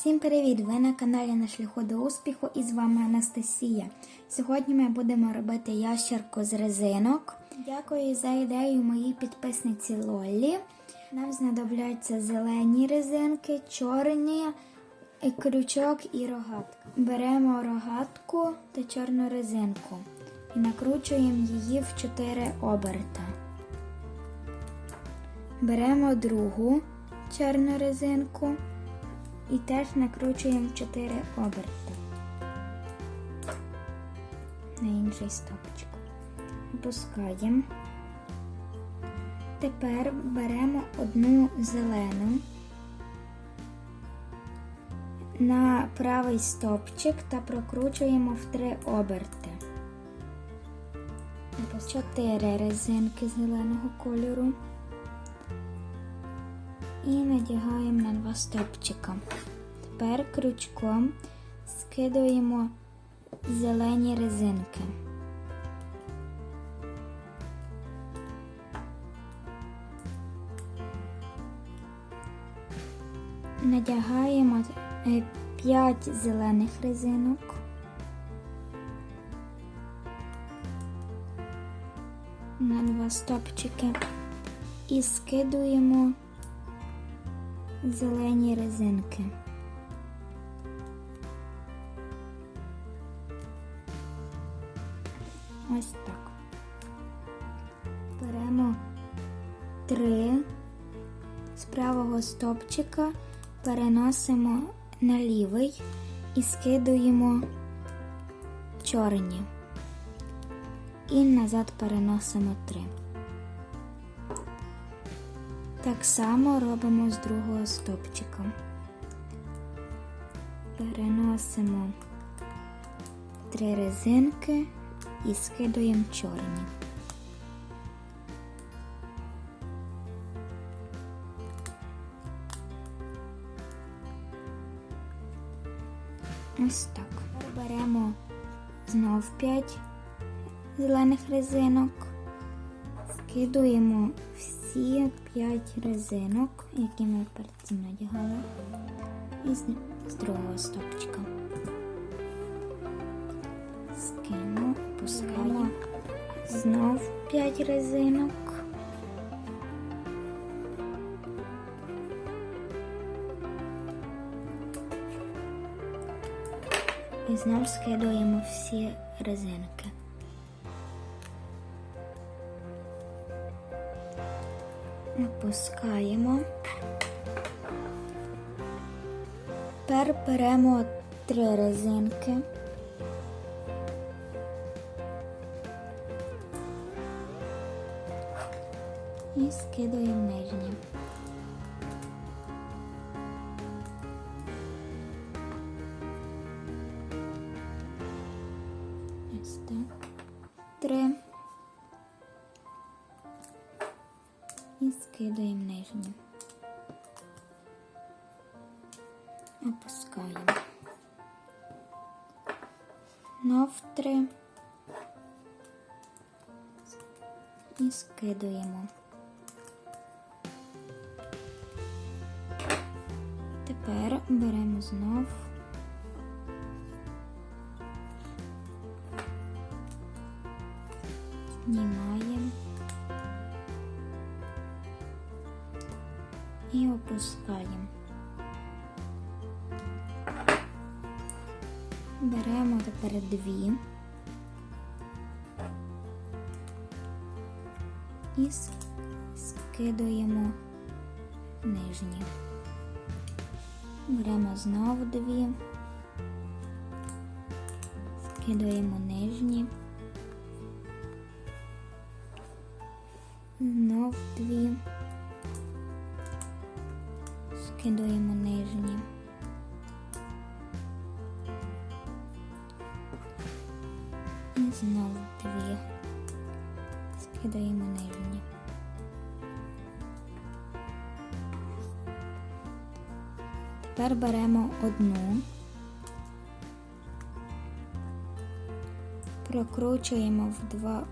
Всім привіт! Ви на каналі на шляху до успіху і з вами Анастасія. Сьогодні ми будемо робити ящерку з резинок. Дякую за ідею моїй підписниці Лоллі. Нам знадобляться зелені резинки, чорні, крючок і рогатка. Беремо рогатку та чорну резинку і накручуємо її в 4 оберта. Беремо другу чорну резинку і теж накручуємо 4 оберти на інший стопчик. Опускаємо. Тепер беремо одну зелену на правий стопчик та прокручуємо в 3 оберти. Чотири резинки зеленого кольору і надягаємо на два стопчика. Тепер крючком скидуємо зелені резинки. Надягаємо 5 зелених резинок. На два стопчики і скидуємо зелені резинки. Ось так. Беремо три з правого стопчика, переносимо на лівий і скидуємо чорні. І назад переносимо три. Так само робимо з другого стопчика. Переносимо три резинки і скидуємо чорні. Ось так. Беремо знов 5 зелених резинок, скидуємо всі 5 резинок, які ми перед цим надягали, і з другого стопчика. Скину, пускаємо знов 5 резинок. І знов скидуємо всі резинки. Опускаємо. Тепер беремо три резинки. І скидуємо нижні. Опускаємо. Знов три. І скидуємо. Тепер беремо знов. Знімаємо. І опускаємо. Беремо тепер дві. І скидуємо нижні. Беремо знову дві. Скидуємо нижні. Знов дві. Скидуємо нижні. Скидаємо нижні. Тепер беремо одну, прокручуємо в два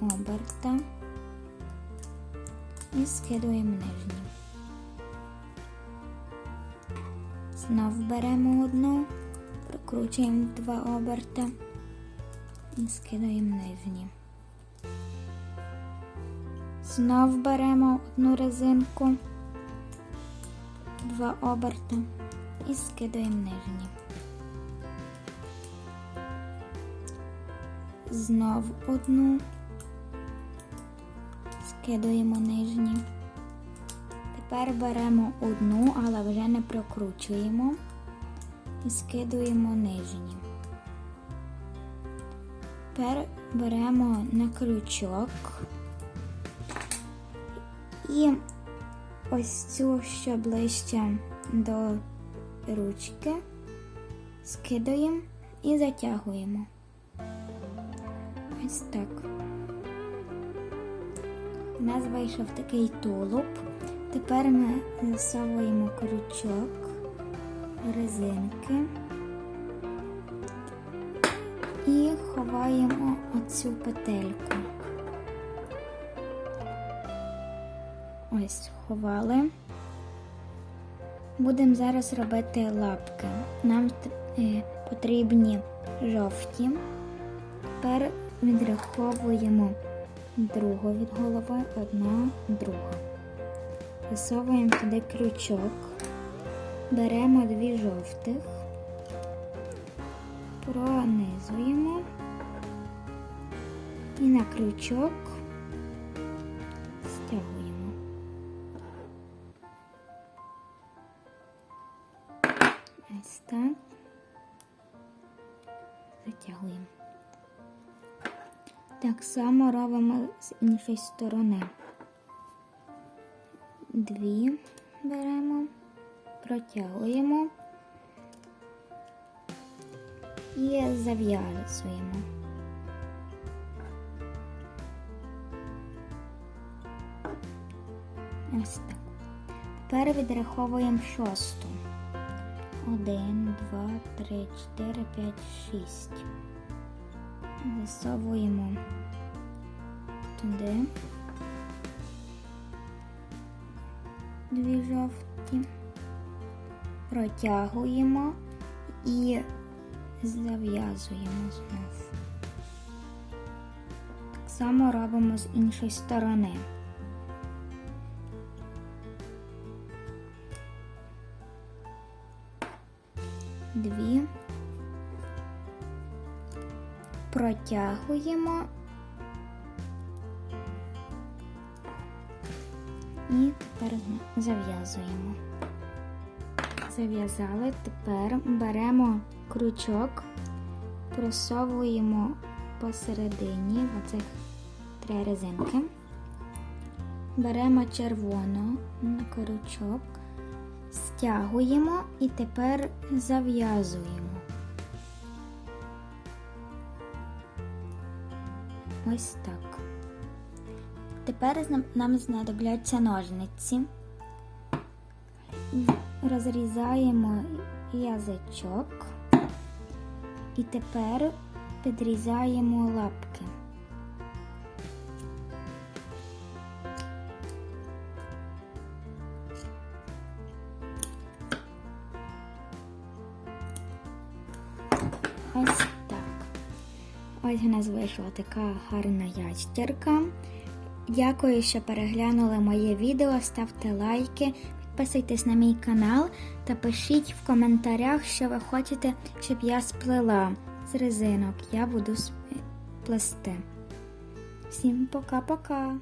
оберта і скидуємо нижні. Знов беремо одну, прокручуємо в два оберти і скидаємо нижні. Знов беремо одну резинку, два оберти і скидаємо нижні. Знов одну, скидуємо нижні. Тепер беремо одну, але вже не прокручуємо і скидуємо нижні. Тепер беремо на крючок і ось цю, що ближче до ручки, скидаємо і затягуємо. Ось так. У нас вийшов такий тулуб. Тепер ми засовуємо крючок, резинки і ховаємо оцю петельку. Ось ховали. Будемо зараз робити лапки. Нам е, потрібні жовті. Тепер відраховуємо другу від голови, одна, друга. Висовуємо туди крючок, беремо дві жовтих, пронизуємо і на крючок стягуємо. Так. Затягуємо. Так само робимо з іншої сторони. Дві беремо, протягуємо і зав'язуємо. Ось так. Тепер відраховуємо шосту. Один, два, три, чотири, п'ять, шість. Засовуємо туди. Дві жовті, протягуємо і зав'язуємо знов. Так само робимо з іншої сторони. Дві. Протягуємо і тепер зав'язуємо. Зав'язали, тепер беремо крючок, просовуємо посередині оцих три резинки. Беремо червону на крючок, стягуємо і тепер зав'язуємо. Ось так. Тепер нам знадобляться ножниці. Розрізаємо язичок і тепер підрізаємо лапки. Ось так. Ось у нас вийшла така гарна ящерка. Дякую, що переглянули моє відео. Ставте лайки, підписуйтесь на мій канал та пишіть в коментарях, що ви хочете, щоб я сплела з резинок. Я буду сп- плести. Всім пока-пока!